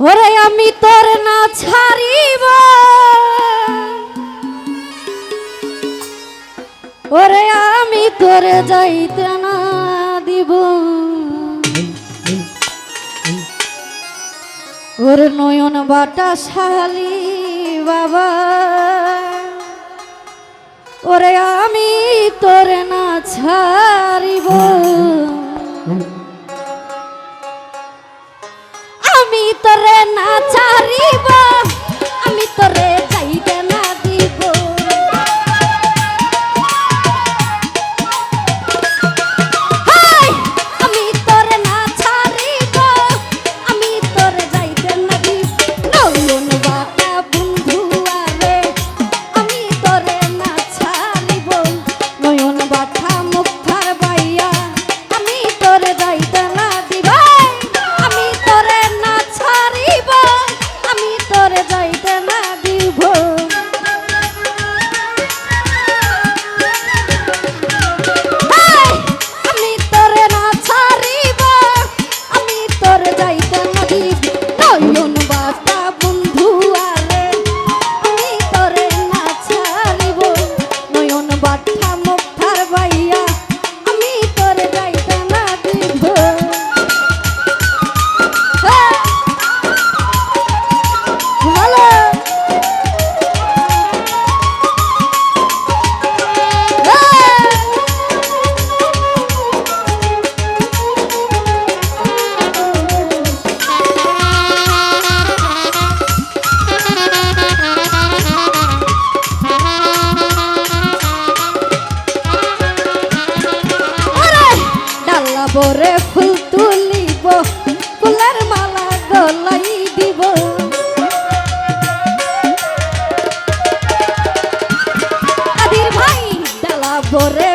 ওরে আমি তোর না ছাড়িব। ওরে আমি তোরে যাইতে না দিব। ওর নয়ন বাটা শালি বাবা। ওরে আমি তোর না ছাড়িব। না চারিব আমি তোরে Keep borré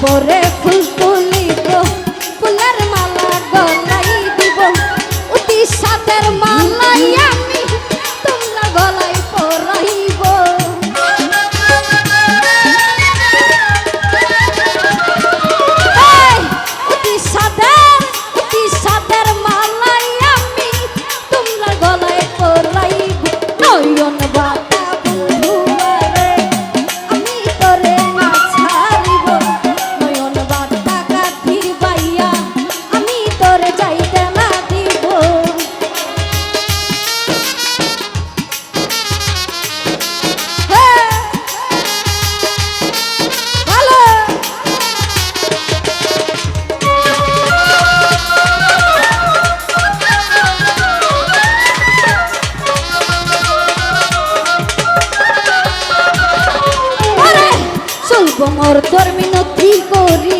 পরে অমর ধর্মী নথি করি।